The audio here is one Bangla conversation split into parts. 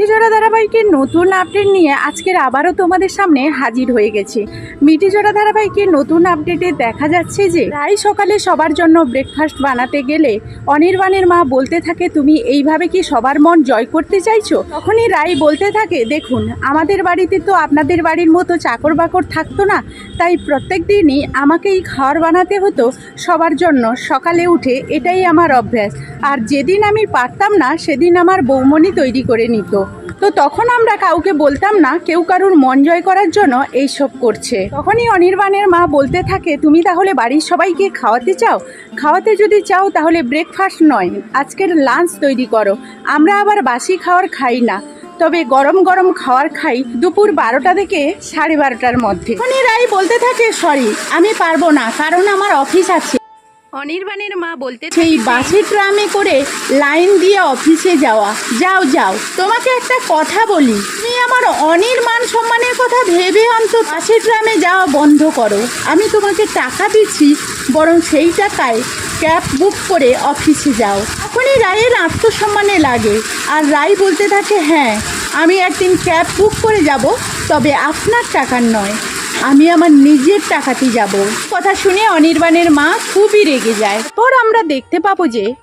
মিঠিজোড়া ধারাবাহিকের নতুন আপডেট নিয়ে আজকের আবারও তোমাদের সামনে হাজির হয়ে গেছি। মিঠিজোড়া ধারাবাহিকের নতুন আপডেটে দেখা যাচ্ছে যে, প্রায় সকালে সবার জন্য ব্রেকফাস্ট বানাতে গেলে অনির্বাণের মা বলতে থাকে, তুমি এইভাবে কি সবার মন জয় করতে চাইছো? তখনই রাই বলতে থাকে, দেখুন, আমাদের বাড়িতে তো আপনাদের বাড়ির মতো চাকর বাকর থাকতো না, তাই প্রত্যেক দিনই আমাকেই খাবার বানাতে হতো সবার জন্য। সকালে উঠে এটাই আমার অভ্যাস। আর যেদিন আমি পারতাম না, সেদিন আমার বৌমনি তৈরি করে নিত। তো তখন আমরা কাউকে বলতাম না, কেউ কারুর মন জয় করার জন্য এইসব করছে। তখনই অনির্বাণের মা বলতে থাকে, তুমি তাহলে বাড়ির সবাইকে খাওয়াতে চাও? খাওয়াতে যদি চাও তাহলে ব্রেকফাস্ট নয়, আজকের লাঞ্চ তৈরি করো। আমরা আবার বাসি খাওয়ার খাই না। তবে গরম গরম খাওয়ার খাই দুপুর বারোটা থেকে সাড়ে বারোটার মধ্যে। রাই বলতে থাকে, সরি, আমি পারব না, কারণ আমার অফিস আছে। অনির্বাণের মা বলতে সেই বাসে ট্রামে করে লাইন দিয়ে অফিসে যাওয়া। যাও যাও, তোমাকে একটা কথা বলি। তুমি আমার অনির্মান সম্মানের কথা ভেবে অন্তত বাসে ট্রামে যাওয়া বন্ধ করো। আমি তোমাকে টাকা দিচ্ছি, বরং সেই টাকায় ক্যাব বুক করে অফিসে যাও। তখনই রায়ের আত্মসম্মানে লাগে। আর রায় বলতে থাকে হ্যাঁ আমি একদিন ক্যাব বুক করে যাব, তবে আপনার টাকার নয়। আমি আমার নিজের টাকাতে যাব। কথা শুনে অনির্বাণের মা খুবই রেগে যায়। পর আমরা দেখতে পাবো যে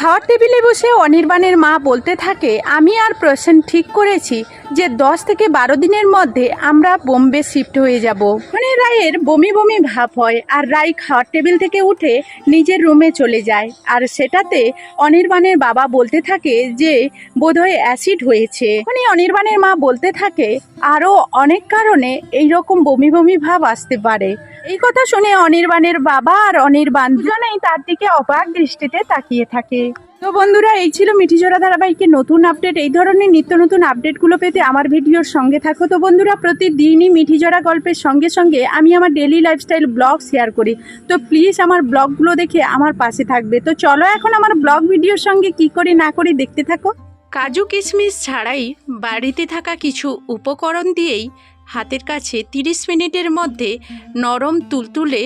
খাওয়ার টেবিলে বসে অনির্বাণের মা বলতে থাকে, আমি আর প্রসেন ঠিক করেছি যে দশ থেকে বারো দিনের মধ্যে আমরা বোম্বে শিফট হয়ে যাব। মানে রায়ের বমি বমি ভাব হয় আর রায় খাওয়ার টেবিল থেকে উঠে নিজের রুমে চলে যায়। আর সেটাতে অনির্বাণের বাবা বলতে থাকে যে বোধহয় অ্যাসিড হয়েছে। মানে অনির্বাণের মা বলতে থাকে, আরও অনেক কারণে এই রকম বমি বমি ভাব আসতে পারে। এই কথা শুনে অনির্বাণের বাবা আর অনির্বাণ দুজনেই তার দিকে অবাক দৃষ্টিতে তাকিয়ে থাকে। তো বন্ধুরা, এই ছিল মিঠিজোড়া ধারাবাহিকের নতুন আপডেট। এই ধরনের নিত্য নতুন আপডেটগুলো পেতে আমার ভিডিওর সঙ্গে থাকো। তো বন্ধুরা, প্রতিদিনই মিঠিজোড়া গল্পের সঙ্গে সঙ্গে আমি আমার ডেলি লাইফস্টাইল ব্লগ শেয়ার করি। তো প্লিজ আমার ব্লগগুলো দেখে আমার পাশে থাকবে। তো চলো এখন আমার ব্লগ ভিডিওর সঙ্গে কি করি না করি দেখতে থাকো। কাজু কিশমিশ ছাড়াই বাড়িতে থাকা কিছু উপকরণ দিয়েই হাতের কাছে 30 মিনিটের মধ্যে নরম তুলতুলে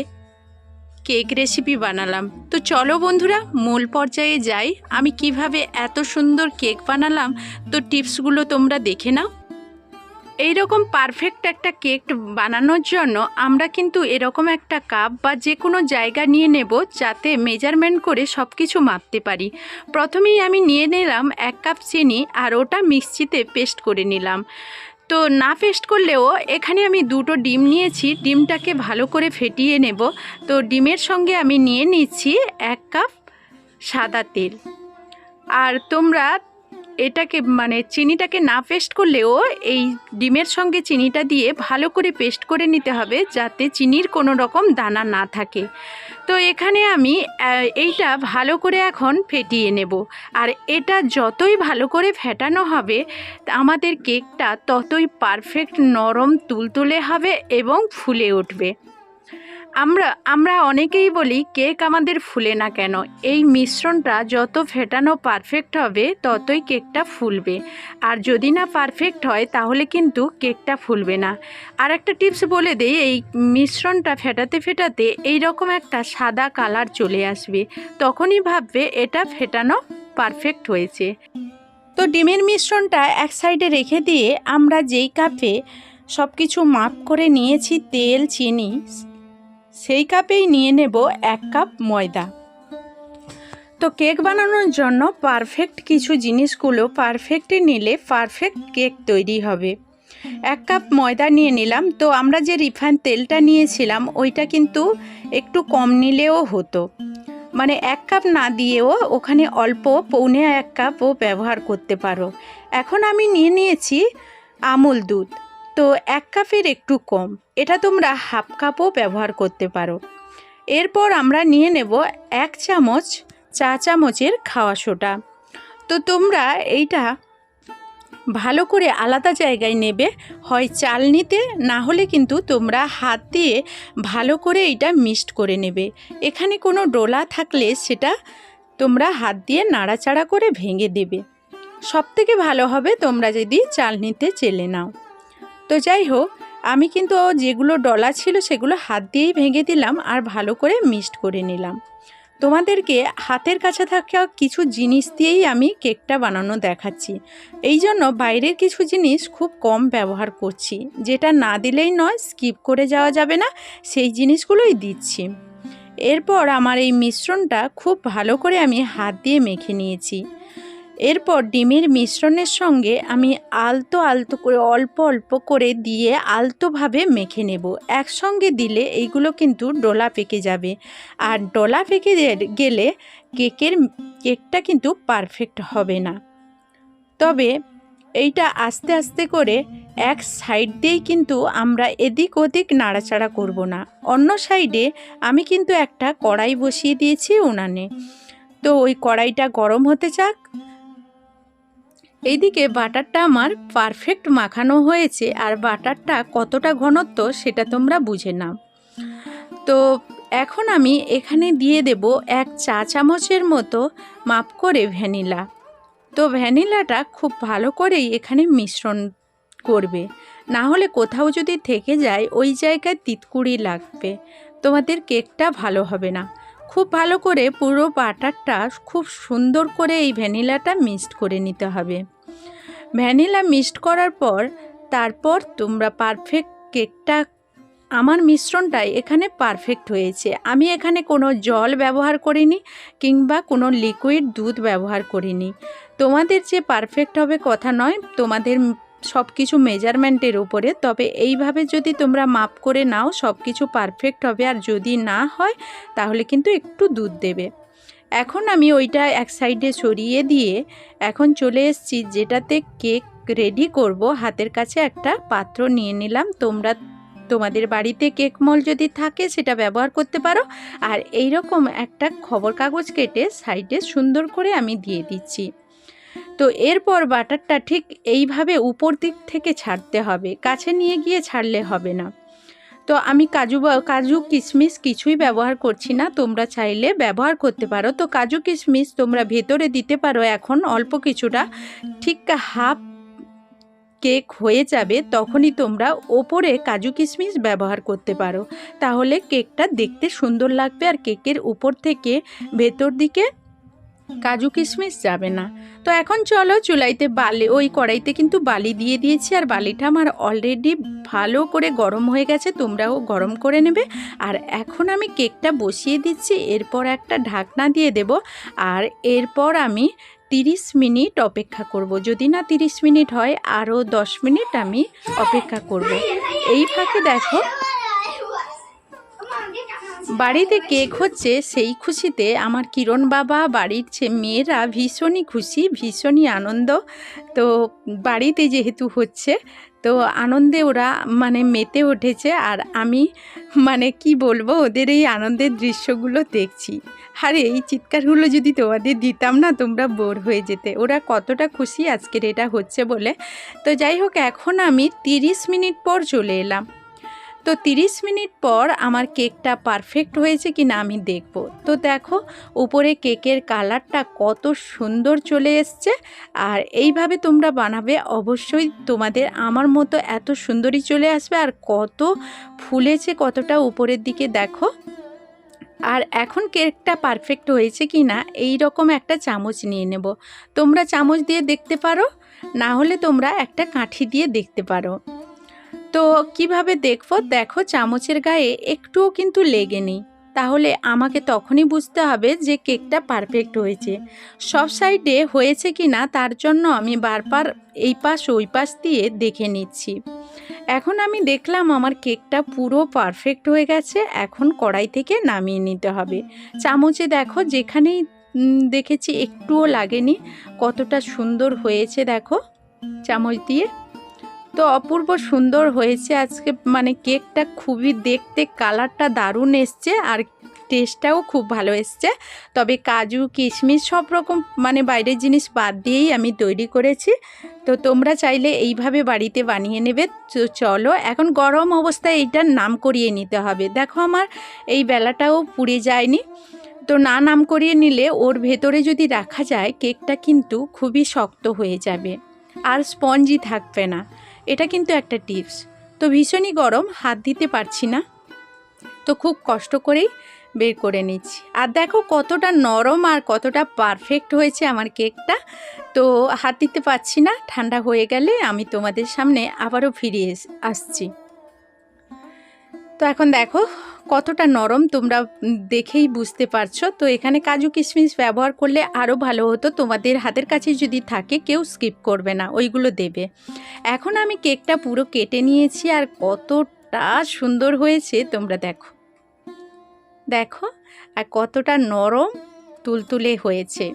কেক রেসিপি বানালাম। তো চলো বন্ধুরা, মূল পর্যায়ে যাই। আমি কীভাবে এত সুন্দর কেক বানালাম, তো টিপসগুলো তোমরা দেখে নাও। এই রকম পারফেক্ট একটা কেক বানানোর জন্য আমরা কিন্তু এরকম একটা কাপ বা যে কোনো জায়গা নিয়ে নেব যাতে মেজারমেন্ট করে সব কিছু মাপতে পারি। প্রথমেই আমি নিয়ে নিলাম এক কাপ চিনি আর ওটা মিক্সিতে পেস্ট করে নিলাম। তো না পেস্ট করলেও এখানে আমি দুটো ডিম নিয়েছি। ডিমটাকে ভালো করে ফেটিয়ে নেব। তো ডিমের সঙ্গে আমি নিয়ে নিচ্ছি এক কাপ সাদা তেল। আর তোমরা এটাকে মানে চিনিটাকে না পেস্ট করলেও এই ডিমের সঙ্গে চিনিটা দিয়ে ভালো করে পেস্ট করে নিতে হবে যাতে চিনির কোনো রকম দানা না থাকে। তো এখানে আমি এইটা ভালো করে এখন ফেটিয়ে নেব। আর এটা যতই ভালো করে ফেটানো হবে, আমাদের কেকটা ততই পারফেক্ট নরম তুলতুলে হবে এবং ফুলে উঠবে। আমরা আমরা অনেকেই বলি, কেক আমাদের ফুলে না কেন? এই মিশ্রণটা যত ফেটানো পারফেক্ট হবে, ততই কেকটা ফুলবে। আর যদি না পারফেক্ট হয়, তাহলে কিন্তু কেকটা ফুলবে না। আর একটা টিপস বলে দেই, এই মিশ্রণটা ফেটাতে ফেটাতে এই রকম একটা সাদা কালার চলে আসবে। তখনই ভাববে, এটা ফেটানো পারফেক্ট হয়েছে। তো ডিমের মিশ্রণটা এক সাইডে রেখে দিয়ে আমরা যেই কাপে সব কিছু মাপ করে নিয়েছি, তেল, চিনি সেই কাপেই নিয়ে নেব এক কাপ ময়দা। তো কেক বানানোর জন্য পারফেক্ট কিছু জিনিসগুলো পারফেক্টে নিলে পারফেক্ট কেক তৈরি হবে। এক কাপ ময়দা নিয়ে নিলাম। তো আমরা যে রিফাইন তেলটা নিয়েছিলাম, ওইটা কিন্তু একটু কম নিলেও হতো। মানে এক কাপ না দিয়েও ওখানে অল্প পৌনে এক কাপও ব্যবহার করতে পারো। এখন আমি নিয়ে নিয়েছি আমুল দুধ। তো এক কাপের একটু কম। এটা তোমরা হাফ কাপও ব্যবহার করতে পারো। এরপর আমরা নিয়ে নেব এক চামচ চা চামচের খাওয়া সোডা। তো তোমরা এইটা ভালো করে আলাদা জায়গায় নেবে, হয় চালনিতে, না হলে কিন্তু তোমরা হাত দিয়ে ভালো করে এটা মিক্সড করে নেবে। এখানে কোনো ডোলা থাকলে সেটা তোমরা হাত দিয়ে নাড়াচাড়া করে ভেঙে দেবে। সবথেকে ভালো হবে তোমরা যদি চালনিতে চেলে নাও। তো যাই হোক, আমি কিন্তু যেগুলো ডলা ছিল সেগুলো হাত দিয়েই ভেঙে দিলাম আর ভালো করে মিক্সড করে নিলাম। তোমাদেরকে হাতের কাছে থাকা কিছু জিনিস দিয়েই আমি কেকটা বানানো দেখাচ্ছি। এই জন্য বাইরের কিছু জিনিস খুব কম ব্যবহার করছি, যেটা না দিলেই নয়, স্কিপ করে যাওয়া যাবে না, সেই জিনিসগুলোই দিচ্ছি। এরপর আমার এই মিশ্রণটা খুব ভালো করে আমি হাত দিয়ে মেখে নিয়েছি। এরপর ডিমের মিশ্রণের সঙ্গে আমি আলতো আলতো করে অল্প অল্প করে দিয়ে আলতোভাবে মেখে নেব। একসঙ্গে দিলে এইগুলো কিন্তু ডোলা পেকে যাবে। আর ডোলা পেকে গেলে কেকের কেকটা কিন্তু পারফেক্ট হবে না। তবে এইটা আস্তে আস্তে করে এক সাইড দিয়েই কিন্তু আমরা এদিক ওদিক নাড়াচাড়া করব না। অন্য সাইডে আমি কিন্তু একটা কড়াই বসিয়ে দিয়েছি উনানে। তো ওই কড়াইটা গরম হতে চাক এইদিকে বাটারটা আমার পারফেক্ট মাখানো হয়েছে আর বাটারটা কতটা ঘনত্ব সেটা তোমরা বুঝে নাও। তো এখন আমি এখানে দিয়ে দেব এক চা চামচের মতো মাপ করে ভ্যানিলা। তো ভ্যানিলাটা খুব ভালো করেই এখানে মিশ্রণ করবে। না হলে কোথাও যদি থেকে যায়, ওই জায়গায় তিতকুড়ি লাগবে। তোমাদের কেকটা ভালো হবে না। খুব ভালো করে পুরো বাটারটা খুব সুন্দর করে এই ভ্যানিলাটা মিক্সড করে নিতে হবে। ভ্যানিলা মিক্সড করার পর তারপর তোমরা পারফেক্ট কেকটা, আমার মিশ্রণটাই এখানে পারফেক্ট হয়েছে। আমি এখানে কোনো জল ব্যবহার করিনি কিংবা কোনো লিকুইড দুধ ব্যবহার করিনি। তোমাদের যে পারফেক্ট হবে কথা নয়, তোমাদের সব কিছু মেজারমেন্টের উপরে, তবে এইভাবে যদি তোমরা মাপ করে নাও সব কিছু পারফেক্ট হবে। আর যদি না হয়, তাহলে কিন্তু একটু দুধ দেবে। এখন আমি ওইটা এক সাইডে সরিয়ে দিয়ে এখন চলে এসেছি, যেটাতে কেক রেডি করব। হাতের কাছে একটা পাত্র নিয়ে নিলাম। তোমরা, তোমাদের বাড়িতে কেক মল যদি থাকে, সেটা ব্যবহার করতে পারো। আর এই রকম একটা খবর কাগজ কেটে সাইডে সুন্দর করে আমি দিয়ে দিচ্ছি। তো এরপর বাটারটা ঠিক এইভাবে উপর দিক থেকে ছাড়তে হবে, কাছে নিয়ে গিয়ে ছাড়লে হবে না। তো আমি কাজু কাজু কিশমিশ কিছুই ব্যবহার করছি না, তোমরা চাইলে ব্যবহার করতে পারো। তো কাজু কিশমিশ তোমরা ভেতরে দিতে পারো, এখন অল্প কিছুটা, ঠিক হাফ কেক হয়ে যাবে, তখনই তোমরা ওপরে কাজু কিশমিশ ব্যবহার করতে পারো। তাহলে কেকটা দেখতে সুন্দর লাগবে আর কেকের উপর থেকে ভেতর দিকে কাজু কিশমিশ যাবে না। তো এখন চলো চুলাইতে বালি, ওই কড়াইতে কিন্তু বালি দিয়ে দিয়েছি, আর বালিটা আমার অলরেডি ভালো করে গরম হয়ে গেছে, তোমরাও গরম করে নেবে। আর এখন আমি কেকটা বসিয়ে দিচ্ছি, এরপর একটা ঢাকনা দিয়ে দেব, আর এরপর আমি তিরিশ মিনিট অপেক্ষা করব। যদি না তিরিশ মিনিট হয়, আরও দশ মিনিট আমি অপেক্ষা করব। এই ফাঁকে দেখো বাড়িতে কেক হচ্ছে সেই খুশিতে আমার কিরণ বাবা, বাড়ির যে মেয়েরা ভীষণই খুশি, ভীষণই আনন্দ। তো বাড়িতে যেহেতু হচ্ছে, তো আনন্দে ওরা মানে মেতে উঠেছে আর আমি মানে কি বলব, ওদের এই আনন্দের দৃশ্যগুলো দেখছি। আর, এই চিৎকারগুলো যদি তোমাদের দিতাম না, তোমরা বোর হয়ে যেতে। ওরা কতটা খুশি আজকের এটা হচ্ছে বলে। তো যাই হোক, এখন আমি তিরিশ মিনিট পর চলে এলাম। তো তিরিশ মিনিট পর আমার কেকটা পারফেক্ট হয়েছে কি না আমি দেখব। তো দেখো, উপরে কেকের কালারটা কত সুন্দর চলে এসছে আর এইভাবে তোমরা বানাবে, অবশ্যই তোমাদের আমার মতো এত সুন্দরই চলে আসবে আর কত ফুলেছে কতটা উপরের দিকে দেখো। আর এখন কেকটা পারফেক্ট হয়েছে কি না এই রকম একটা চামচ নিয়ে নেব। তোমরা চামচ দিয়ে দেখতে পারো, না হলে তোমরা একটা কাঠি দিয়ে দেখতে পারো। তো কীভাবে দেখব? দেখো, চামচের গায়ে একটুও কিন্তু লেগে নেই তাহলে আমাকে তখনই বুঝতে হবে যে কেকটা পারফেক্ট হয়েছে। সব সাইডে হয়েছে কি না তার জন্য আমি বারবার এই পাশ, ওই পাশ দিয়ে দেখে নিচ্ছি। এখন আমি দেখলাম আমার কেকটা পুরো পারফেক্ট হয়ে গেছে। এখন কড়াই থেকে নামিয়ে নিতে হবে। চামচে দেখো, যেখানেই দেখেছি একটুও লাগেনি। কতটা সুন্দর হয়েছে দেখো। চামচ দিয়ে তো অপূর্ব সুন্দর হয়েছে আজকে। মানে কেকটা খুবই দেখতে, কালারটা দারুণ এসছে আর টেস্টটাও খুব ভালো এসছে। তবে কাজু, কিশমিশ সব রকম মানে বাইরের জিনিস বাদ দিয়েই আমি তৈরি করেছি। তো তোমরা চাইলে এইভাবে বাড়িতে বানিয়ে নেবে। তো চলো, এখন গরম অবস্থায় এইটার নাম করিয়ে নিতে হবে। দেখো আমার এই বেলাটাও পুড়ে যায়নি। তো না নাম করিয়ে নিলে ওর ভেতরে যদি রাখা যায়, কেকটা কিন্তু খুবই শক্ত হয়ে যাবে। আর স্পঞ্জি থাকবে না। এটা কিন্তু একটা টিপস। তো ভীষণই গরম, হাত দিতে পারছি না। তো খুব কষ্ট করেই বের করে নিচ্ছি। আর দেখো কতটা নরম আর কতটা পারফেক্ট হয়েছে আমার কেকটা। তো হাত দিতে পারছি না, ঠান্ডা হয়ে গেলে আমি তোমাদের সামনে আবারও ফিরিয়ে আসছি। তো এখন দেখো কতটা নরম তোমরা দেখেই বুঝতে পারছ। তো এখানে কাজু কিশমিশ ব্যবহার করলে আরও ভালো হতো। তোমাদের হাতের কাছে যদি থাকে কেউ স্কিপ করবে না, ওইগুলো দেবে। এখন আমি কেকটা পুরো কেটে নিয়েছি আর কতটা সুন্দর হয়েছে তোমরা দেখো। দেখো, আর কতটা নরম তুলতুলে হয়েছে।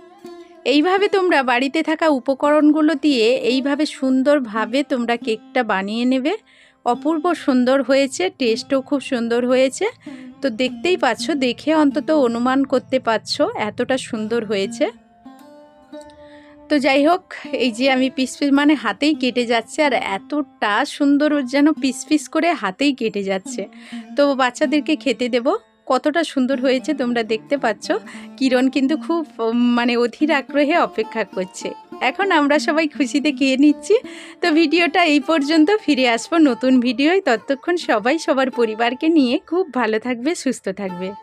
এইভাবে তোমরা বাড়িতে থাকা উপকরণগুলো দিয়ে এইভাবে সুন্দরভাবে তোমরা কেকটা বানিয়ে নেবে। অপূর্ব সুন্দর হয়েছে টেস্টও খুব সুন্দর হয়েছে। তো দেখতেই পাচ্ছ, দেখে অন্তত অনুমান করতে পারছ এতটা সুন্দর হয়েছে। তো যাই হোক, এই যে আমি পিস পিস মানে হাতেই কেটে যাচ্ছে আর এতটা সুন্দর যেন পিস পিস করে হাতেই কেটে যাচ্ছে। তো বাচ্চাদেরকে খেতে দেব। কতটা সুন্দর হয়েছে তোমরা দেখতে পাচ্ছ। কিরণ কিন্তু খুব মানে অধীর আগ্রহে অপেক্ষা করছে। এখন আমরা সবাই খুশিতে খেয়ে নিচ্ছি। তো ভিডিওটা এই পর্যন্ত, ফিরে আসব নতুন ভিডিওয়। ততক্ষণ সবাই সবার পরিবারকে নিয়ে খুব ভালো থাকবে, সুস্থ থাকবে।